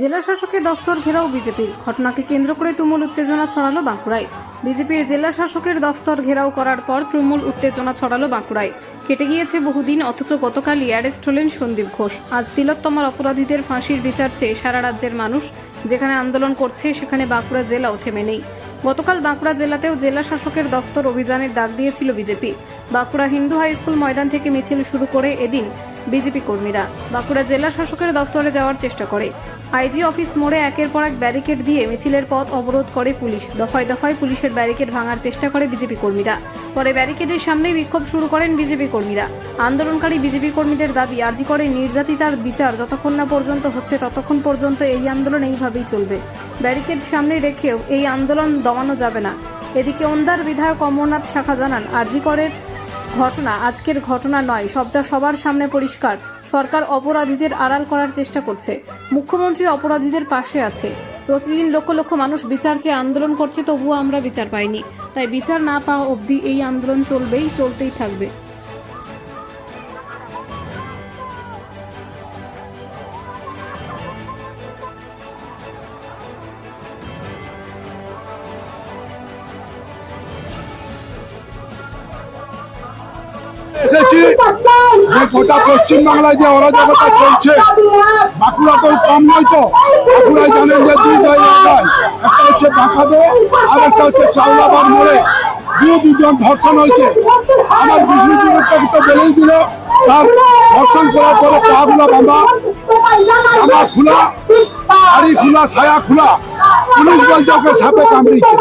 জেলা শাসকের দফতর ঘেরাও বিজেপির। ঘটনাকে কেন্দ্র করে তুমুল উত্তেজনা ছড়ালো বাঁকুড়ায়। বিজেপির জেলা শাসকের দফতর ঘেরাও করার পর তুমুল উত্তেজনা ছড়ালো বাঁকুড়ায়। কেটে গিয়েছে বহুদিন, অথচ গতকালই অ্যারেস্ট হলেন সন্দীপ ঘোষ। আজ তিলোত্তমার অপরাধীদের ফাঁসির বিচার চেয়ে সারা রাজ্যের মানুষ যেখানে আন্দোলন করছে, সেখানে বাঁকুড়া জেলাও থেমে নেই। গতকাল বাঁকুড়া জেলাতেও জেলা শাসকের দফতর অভিযানের ডাক দিয়েছিল BJP. Bankura Hindu high school ময়দান থেকে মিছিল শুরু করে এদিন বিজেপি কর্মীরা। বাঁকুড়া জেলা শাসকের দফতরে যাওয়ার চেষ্টা করে। আইজি অফিস মোড়ে একের পর এক ব্যারিকেড দিয়ে মিছিলের পথ অবরোধ করে পুলিশ। দফায় দফায় পুলিশের ব্যারিকেড ভাঙার চেষ্টা করে বিজেপি কর্মীরা। পরে ব্যারিকেডের সামনেই বিক্ষোভ শুরু করেন বিজেপি কর্মীরা। আন্দোলনকারী বিজেপি কর্মীদের দাবি, আর্জি করে নির্যাতিতার বিচার যতক্ষণ না পর্যন্ত হচ্ছে ততক্ষণ পর্যন্ত এই আন্দোলন এইভাবেই চলবে। ব্যারিকেড সামনে রেখেও এই আন্দোলন দমানো যাবে না। এদিকে ওন্দার বিধায়ক অমরনাথ শাখা জানান, আরজি করের ঘটনা, আজকের ঘটনা নয়, সবটা সবার সামনে পরিষ্কার। সরকার অপরাধীদের আড়াল করার চেষ্টা করছে। মুখ্যমন্ত্রী অপরাধীদের পাশে আছে। প্রতিদিন লক্ষ লক্ষ মানুষ বিচার চেয়ে আন্দোলন করছে, তবুও আমরা বিচার পাইনি। তাই বিচার না পাওয়া অবধি এই আন্দোলন চলবেই, চলতেই থাকবে। এসেছি যে গোটা পশ্চিম বাংলায় যে অরাজকতা চলছে, বাঁকুড়া তো কম নয় তো। বাঁকুড়ায় জানেন যে দুই জায়গায় একটা হচ্ছে বাঁকাদো আর একটা হচ্ছে চাওলাবাদ মোড়ে। দু দুজন ধর্ষণ হয়েছে। আমার বিষ্ণুপুরটা তো বলেই দিল। তার ধর্ষণ করার পরে পাগুলা বাঁধা। জামা খোলা, শাড়ি খোলা, ছায়া খোলা। পুলিশ বলছে ওকে সাপে কামড়িয়েছে।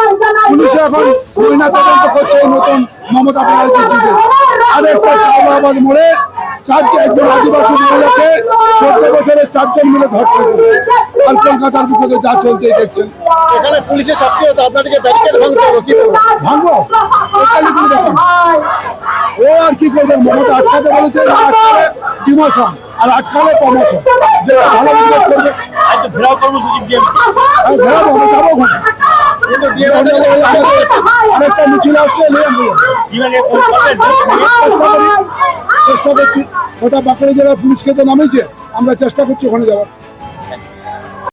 পুলিশে এখন মহিলা তদন্ত করছে নতুন মমতা ব্যানার্জির যুগে। আর একটা চাওলাবাদ মোড়ে চারজন একজন আদিবাসী মহিলাকে চোদ্দ বছরের চারজন মিলে ধর্ষণ করে আর কলকাতার বুকে যা চলছে দেখছেন। এখানে পুলিশের হতো আপনাদেরকে ব্যারিকেড ভাঙতে হবে কি ভাঙবো। ও আর কি করবে? মমতা আটকাতে বলেছে না আটকালে ডিমোশন আর আটকালে প্রমোশন। যেটা ভালো মন্দ করবে। তো ঘেরাও কর্মসূচি দিয়ে আর যাব কিন্তু আরেকটা মিছিল আসছে নিয়ে আমি যাব। বিভাগে কোন করবেন চেষ্টা করি চেষ্টা করছি। ওটা বাঁকুড়া জেলার পুলিশকে তো নামিয়েছে। আমরা চেষ্টা করছি ওখানে যাওয়ার।